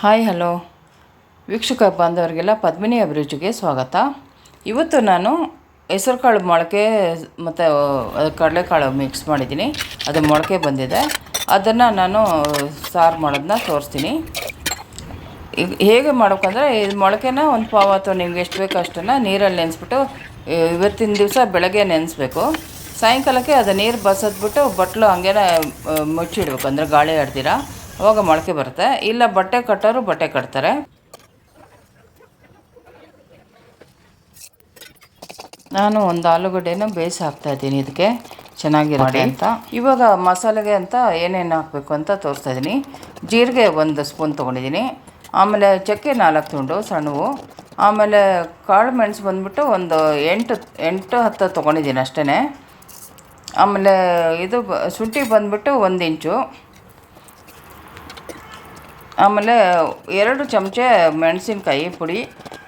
Hi, hello. ವೀಕ್ಷಕ ಬಾಂಧವರಿಗೆಲ್ಲ ಪದ್ಮಿನಿ ಅಭಿರುಚಿಗೆ ಸ್ವಾಗತ. ಇವತ್ತು ನಾನು ಹೆಸರುಕಾಳು ಮೊಳಕೆ ಮತ್ತು ಕಡಲೆಕಾಳು ಮಿಕ್ಸ್ ಮಾಡಿದ್ದೀನಿ. ಅದು ಮೊಳಕೆ ಬಂದಿದೆ. ಅದನ್ನು ನಾನು, ಸಾರು ಮಾಡೋದನ್ನ ತೋರಿಸ್ತೀನಿ. ಹೇಗೆ ಮಾಡಬೇಕಂದ್ರೆ ಇದು ಮೊಳಕೆನ ಒಂದು ಪಾವ್ ಅಥವಾ ನಿಮ್ಗೆ ಎಷ್ಟು ಬೇಕೋ ಅಷ್ಟನ್ನು ನೀರಲ್ಲಿ ನೆನೆಸ್ಬಿಟ್ಟು ಇವತ್ತಿನ ದಿವಸ ಬೆಳಗ್ಗೆ ನೆನೆಸ್ಬೇಕು. ಸಾಯಂಕಾಲಕ್ಕೆ ಅದು ನೀರು ಬಸದ್ಬಿಟ್ಟು, ಬಟ್ಲು ಹಂಗೇನೆ ಮುಚ್ಚಿಡ್ಬೇಕು. ಅಂದರೆ ಗಾಳಿ ಆಡ್ತೀರ. ಅವಾಗ ಮೊಳಕೆ ಬರುತ್ತೆ. ಇಲ್ಲ ಬಟ್ಟೆ ಕಟ್ಟೋರು ಬಟ್ಟೆ ಕಟ್ತಾರೆ. ನಾನು ಒಂದು ಆಲೂಗಡ್ಡೆನ ಬೇಯಿಸಿ ಹಾಕ್ತಾ ಇದ್ದೀನಿ ಇದಕ್ಕೆ. ಚೆನ್ನಾಗಿರುತ್ತೆ ಅಂತ. ಇವಾಗ ಮಸಾಲೆಗೆ ಅಂತ ಏನೇನು ಹಾಕಬೇಕು ಅಂತ ತೋರಿಸ್ತಾ ಇದ್ದೀನಿ. ಜೀರಿಗೆ ಒಂದು ಸ್ಪೂನ್ ತೊಗೊಂಡಿದ್ದೀನಿ. ಆಮೇಲೆ ಚಕ್ಕೆ ನಾಲ್ಕು ತುಂಡು ಸಣ್ಣವು. ಆಮೇಲೆ ಕಾಳು ಮೆಣಸು ಬಂದುಬಿಟ್ಟು ಒಂದು ಎಂಟು ಎಂಟು ಹತ್ತು ತೊಗೊಂಡಿದ್ದೀನಿ ಅಷ್ಟೇ ಆಮೇಲೆ ಇದು ಶುಂಠಿ ಬಂದುಬಿಟ್ಟು ಒಂದು ಇಂಚು. ಆಮೇಲೆ ಎರಡು ಚಮಚ ಮೆಣಸಿನಕಾಯಿ ಪುಡಿ,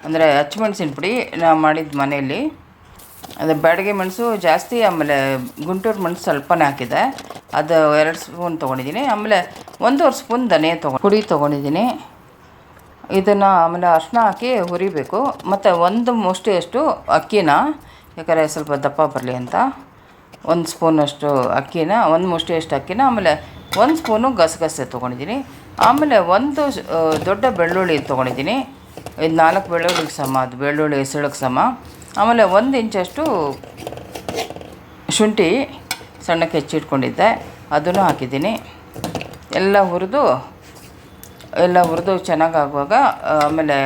ಅಂದರೆ ಹಚ್ಚಮೆಣ್ಸಿನ ಪುಡಿ ನಾವು ಮಾಡಿದ್ದು ಮನೆಯಲ್ಲಿ. ಅದು ಬ್ಯಾಡಗೆ ಮೆಣಸು ಜಾಸ್ತಿ, ಆಮೇಲೆ ಗುಂಟೂರು ಮೆಣಸು ಸ್ವಲ್ಪನೇ ಹಾಕಿದೆ. ಅದು ಎರಡು ಸ್ಪೂನ್ ತೊಗೊಂಡಿದ್ದೀನಿ. ಆಮೇಲೆ ಒಂದೂವರೆ ಸ್ಪೂನ್ ಧನಿಯಾ ತೊಗೊ, ಪುಡಿ ತೊಗೊಂಡಿದ್ದೀನಿ. ಇದನ್ನು ಆಮೇಲೆ ಅರ್ಶಿನ ಹಾಕಿ ಹುರಿಬೇಕು. ಮತ್ತು ಒಂದು ಮುಷ್ಟಿಯಷ್ಟು ಅಕ್ಕಿನ, ಯಾಕಂದರೆ ಸ್ವಲ್ಪ ದಪ್ಪ ಬರಲಿ ಅಂತ, ಒಂದು ಸ್ಪೂನಷ್ಟು ಅಕ್ಕಿನ, ಒಂದು ಮುಷ್ಟಿಯಷ್ಟು ಅಕ್ಕಿನ, ಆಮೇಲೆ ಒಂದು ಸ್ಪೂನು ಗಸಗಸೆ ತೊಗೊಂಡಿದ್ದೀನಿ. ಆಮೇಲೆ ಒಂದು ದೊಡ್ಡ ಬೆಳ್ಳುಳ್ಳಿ ತೊಗೊಂಡಿದ್ದೀನಿ. ಇದು ನಾಲ್ಕು ಬೆಳ್ಳುಳ್ಳಿಗೆ ಸಮ, ಅದು ಬೆಳ್ಳುಳ್ಳಿ ಹೆಸಳಿಗೆ ಸಮ. ಆಮೇಲೆ ಒಂದು ಇಂಚಷ್ಟು ಶುಂಠಿ ಸಣ್ಣಕ್ಕೆ ಹೆಚ್ಚಿಟ್ಕೊಂಡಿದ್ದೆ. ಅದನ್ನು ಹಾಕಿದ್ದೀನಿ. ಎಲ್ಲ ಹುರಿದು ಎಲ್ಲ ಹುರಿದು ಚೆನ್ನಾಗಾಗುವಾಗ, ಆಮೇಲೆ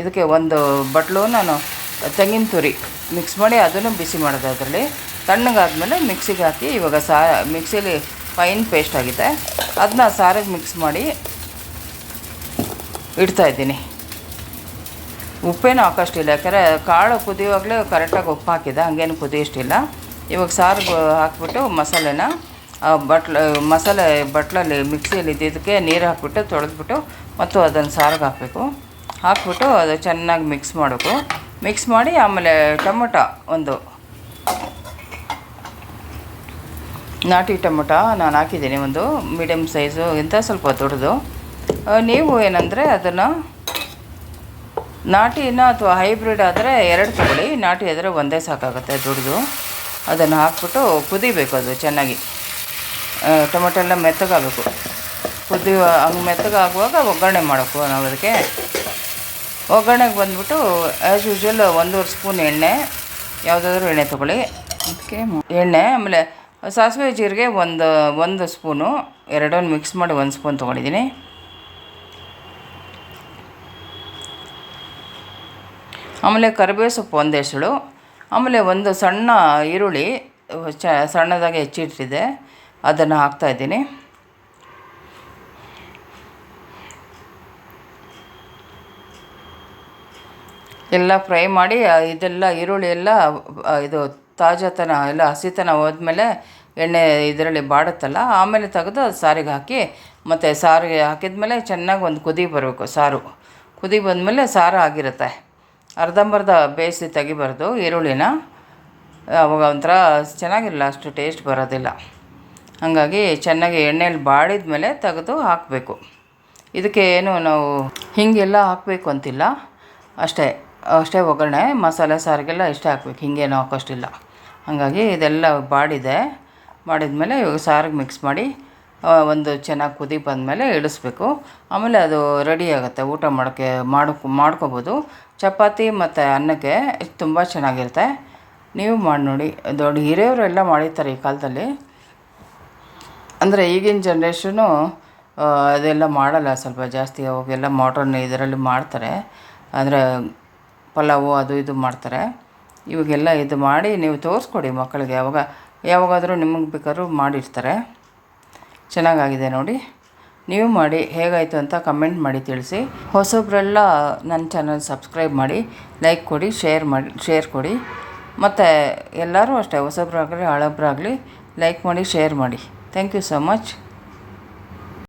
ಇದಕ್ಕೆ ಒಂದು ಬಟ್ಲು ನಾನು ತೆಂಗಿನ ತುರಿ ಮಿಕ್ಸ್ ಮಾಡಿ ಅದನ್ನು ಬಿಸಿ ಮಾಡೋದು ಅದರಲ್ಲಿ. ತಣ್ಣಗಾದ್ಮೇಲೆ ಮಿಕ್ಸಿಗೆ ಹಾಕಿ ಇವಾಗ ಸಾ, ಮಿಕ್ಸಿಲಿ ಫೈನ್ ಪೇಸ್ಟ್ ಆಗಿದೆ. ಅದನ್ನ ಸಾರಿಗೆ ಮಿಕ್ಸ್ ಮಾಡಿ ಇಡ್ತಾ ಇದ್ದೀನಿ. ಉಪ್ಪೇನು ಹಾಕೋಷ್ಟಿಲ್ಲ ಯಾಕಂದರೆ ಕಾಳು ಕುದಿಯುವಾಗಲೇ ಕರೆಕ್ಟಾಗಿ ಉಪ್ಪು ಹಾಕಿದೆ. ಹಂಗೇನು ಕುದಿಯೋಷ್ಟಿಲ್ಲ. ಇವಾಗ ಸಾರಿಗೆ ಹಾಕ್ಬಿಟ್ಟು ಮಸಾಲೆನ ಬಟ್ಲ, ಮಸಾಲೆ ಬಟ್ಲಲ್ಲಿ ಮಿಕ್ಸಿಯಲ್ಲಿ ಇದ್ದಿದ್ದಕ್ಕೆ ನೀರು ಹಾಕ್ಬಿಟ್ಟು ತೊಳೆದ್ಬಿಟ್ಟು ಮತ್ತು ಅದನ್ನು ಸಾರಿಗೆ ಹಾಕಬೇಕು. ಹಾಕ್ಬಿಟ್ಟು ಅದು ಚೆನ್ನಾಗಿ ಮಿಕ್ಸ್ ಮಾಡಬೇಕು. ಮಿಕ್ಸ್ ಮಾಡಿ ಆಮೇಲೆ ಟೊಮೊಟೊ ಒಂದು ನಾಟಿ ಟೊಮೊಟೊ ನಾನು ಹಾಕಿದ್ದೀನಿ ಒಂದು ಮೀಡಿಯಮ್ ಸೈಜು ಇಂಥ ಸ್ವಲ್ಪ ದೊಡ್ಡದು. ನೀವು ಏನಂದರೆ ಅದನ್ನು ನಾಟಿನ ಅಥವಾ ಹೈಬ್ರಿಡ್ ಆದರೆ ಎರಡು ತೊಗೊಳ್ಳಿ ನಾಟಿ ಆದರೆ ಒಂದೇ ಸಾಕಾಗುತ್ತೆ ದೊಡ್ಡದು. ಅದನ್ನು ಹಾಕ್ಬಿಟ್ಟು ಕುದಿಬೇಕು ಅದು ಚೆನ್ನಾಗಿ. ಟೊಮೆಟೊ ಎಲ್ಲ ಮೆತ್ತಗಾಗಬೇಕು. ಕುದಿ ಹಂಗೆ ಮೆತ್ತಗಾಗುವಾಗ ಒಗ್ಗರಣೆ ಮಾಡಬೇಕು ನಾವು ಅದಕ್ಕೆ. ಒಗ್ಗರಣೆಗೆ ಬಂದ್ಬಿಟ್ಟು ಆ್ಯಸ್ ಯೂಶ್ವಲ್ ಒಂದೂವರೆ ಸ್ಪೂನ್ ಎಣ್ಣೆ ಯಾವುದಾದ್ರೂ ಎಣ್ಣೆ ತೊಗೊಳ್ಳಿ. ಅದಕ್ಕೆ ಎಣ್ಣೆ ಆಮೇಲೆ ಸಾಸಿವೆ ಜೀರಿಗೆ ಒಂದು ಒಂದು ಸ್ಪೂನು, ಎರಡನ್ನು ಮಿಕ್ಸ್ ಮಾಡಿ ಒಂದು ಸ್ಪೂನ್ ತೊಗೊಂಡಿದ್ದೀನಿ. ಆಮೇಲೆ ಕರಿಬೇವು ಸೊಪ್ಪು ಒಂದು ಎಸಳು ಆಮೇಲೆ ಒಂದು ಸಣ್ಣ ಈರುಳ್ಳಿ, ಚ, ಸಣ್ಣದಾಗಿ ಹೆಚ್ಚಿಟ್ಟಿದೆ ಅದನ್ನು ಹಾಕ್ತಾಯಿದ್ದೀನಿ ಎಲ್ಲ ಫ್ರೈ ಮಾಡಿ, ಇದೆಲ್ಲ ಈರುಳ್ಳಿ ಎಲ್ಲ, ಇದು ತಾಜಾತನ ಎಲ್ಲ ಹಸಿತನ ಹೋದ್ಮೇಲೆ ಎಣ್ಣೆ ಇದರಲ್ಲಿ ಬಾಡುತ್ತಲ್ಲ, ಆಮೇಲೆ ತೆಗೆದು ಅದು ಸಾರಿಗೆ ಹಾಕಿ, ಮತ್ತು ಸಾರಿಗೆ ಹಾಕಿದ್ಮೇಲೆ ಚೆನ್ನಾಗಿ ಒಂದು ಕುದಿ ಬರಬೇಕು ಸಾರು. ಕುದಿ ಬಂದಮೇಲೆ ಸಾರು ಆಗಿರುತ್ತೆ. ಅರ್ಧಂಬರ್ಧ ಬೇಯಿಸಿ ತೆಗಿಬಾರ್ದು ಈರುಳ್ಳಿನ. ಅವಾಗ ಒಂಥರ ಚೆನ್ನಾಗಿರಲ್ಲ, ಅಷ್ಟು ಟೇಸ್ಟ್ ಬರೋದಿಲ್ಲ. ಹಾಗಾಗಿ ಚೆನ್ನಾಗಿ ಎಣ್ಣೆಯಲ್ಲಿ ಬಾಡಿದ ಮೇಲೆ ತೆಗೆದು ಹಾಕಬೇಕು. ಇದಕ್ಕೆ ಏನು ನಾವು ಹೀಗೆಲ್ಲ ಹಾಕಬೇಕು ಅಂತಿಲ್ಲ. ಅಷ್ಟೇ ಅಷ್ಟೇ ಒಗ್ಗರಣೆ, ಮಸಾಲೆ ಸಾರಿಗೆಲ್ಲ ಇಷ್ಟೇ ಹಾಕ್ಬೇಕು. ಹಿಂಗೇನು ಹಾಕೋಷ್ಟಿಲ್ಲ. ಹಾಗಾಗಿ ಇದೆಲ್ಲ ಬಾಡಿದೆ. ಮೇಲೆ ಇವಾಗ ಸಾರಿಗೆ ಮಿಕ್ಸ್ ಮಾಡಿ ಒಂದು ಚೆನ್ನಾಗಿ ಕುದಿ ಬಂದಮೇಲೆ ಇಳಿಸ್ಬೇಕು. ಆಮೇಲೆ ಅದು ರೆಡಿ ಆಗುತ್ತೆ. ಊಟ ಮಾಡೋಕ್ಕೆ ಮಾಡ್ಕೊ ಮಾಡ್ಕೋಬೋದು. ಚಪಾತಿ ಮತ್ತು ಅನ್ನಕ್ಕೆ ತುಂಬ ಚೆನ್ನಾಗಿರುತ್ತೆ. ನೀವು ಮಾಡಿ ನೋಡಿ. ದೊಡ್ಡ ಹಿರಿಯವರು ಮಾಡಿರ್ತಾರೆ ಈ ಕಾಲದಲ್ಲಿ. ಅಂದರೆ ಈಗಿನ ಜನ್ರೇಷನು ಅದೆಲ್ಲ ಮಾಡಲ್ಲ. ಸ್ವಲ್ಪ ಜಾಸ್ತಿ ಅವಾಗೆಲ್ಲ ಮಾಡ್ರನ್ ಇದರಲ್ಲಿ ಮಾಡ್ತಾರೆ. ಅಂದರೆ ಪಲಾವು ಅದು ಇದು ಮಾಡ್ತಾರೆ. ಇವಾಗೆಲ್ಲ ಇದು ಮಾಡಿ ನೀವು ತೋರಿಸ್ಕೊಡಿ ಮಕ್ಕಳಿಗೆ ಯಾವಾಗ, ಯಾವಾಗಾದರೂ ನಿಮಗೆ ಬೇಕಾದ್ರೂ ಮಾಡಿರ್ತಾರೆ. ಚೆನ್ನಾಗಾಗಿದೆ ನೋಡಿ. ನೀವು ಮಾಡಿ, ಹೇಗಾಯಿತು ಅಂತ ಕಮೆಂಟ್ ಮಾಡಿ ತಿಳಿಸಿ. ಹೊಸೊಬ್ಬರೆಲ್ಲ ನನ್ನ ಚಾನಲ್ ಸಬ್ಸ್ಕ್ರೈಬ್ ಮಾಡಿ, ಲೈಕ್ ಕೊಡಿ, ಶೇರ್ ಮಾಡಿ, ಶೇರ್ ಕೊಡಿ. ಮತ್ತು ಎಲ್ಲರೂ ಅಷ್ಟೇ, ಹೊಸಬ್ರಾಗಲಿ, ಹಳಬ್ರಾಗಲಿ, ಲೈಕ್ ಮಾಡಿ, ಶೇರ್ ಮಾಡಿ. Thank you so much.